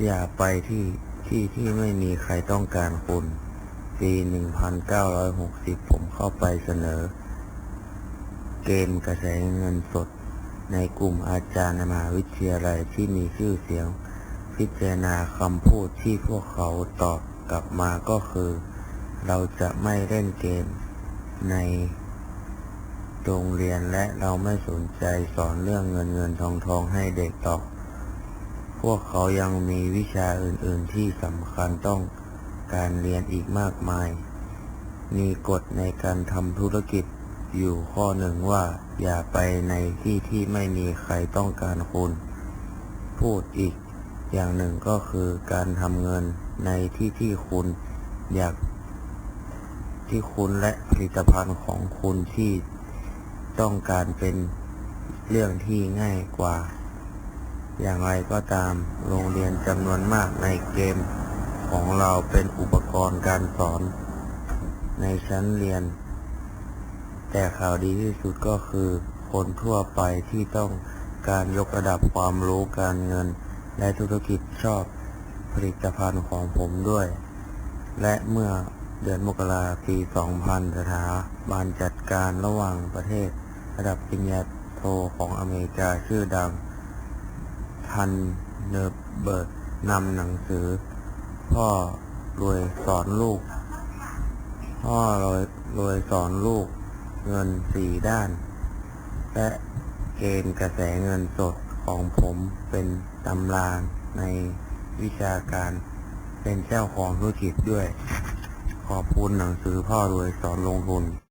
อย่าไปที่ที่ที่ไม่มีใครต้องการคุณ ปี 1960 ผมเข้าไปเสนอ เกมกระแสเงินสด ในกลุ่มอาจารย์มหาวิทยาลัยที่มีชื่อเสียง พิจารณาคำพูดที่พวกเขาตอบกลับมาก็คือ เราจะไม่เล่นเกมในโรงเรียนและเราไม่สนใจสอนเรื่องเงินเงินทองทองให้เด็กต่อ พวกเขายังมีวิชาอื่น ๆ ที่สำคัญต้องการเรียนอีกมากมาย มีกฎในการทำธุรกิจอยู่ข้อหนึ่งว่า อย่าไปในที่ที่ไม่มีใครต้องการคุณ พูดอีกอย่างหนึ่งก็คือการทำเงินในที่ที่คุณอยากที่คุณและผลิตภัณฑ์ของคุณที่ต้องการเป็นเรื่องที่ง่ายกว่า อย่างไรก็ตามโรงเรียนจำนวนมากในเกมของเราเป็นอุปกรณ์การสอน ในชั้นเรียน แต่ข่าวดีที่สุดก็คือ คนทั่วไปที่ต้องการยกระดับความรู้การเงิน และธุรกิจชอบผลิตภัณฑ์ของผมด้วย และเมื่อเดือนมกราปี 2000 สถาบันจัดการระหว่างประเทศ ระดับปริญญาโทของอเมริกาชื่อดัง ทันเนเบิร์กนำหนังสือ พ่อรวยสอนลูก พ่อรวยรวยสอนลูก เงินสี่ด้าน และเกณฑ์กระแสเงินสดของผมเป็นตำราในวิชาการ เป็นเจ้าของธุรกิจด้วย ขอบคุณหนังสือพ่อรวยสอนลงทุน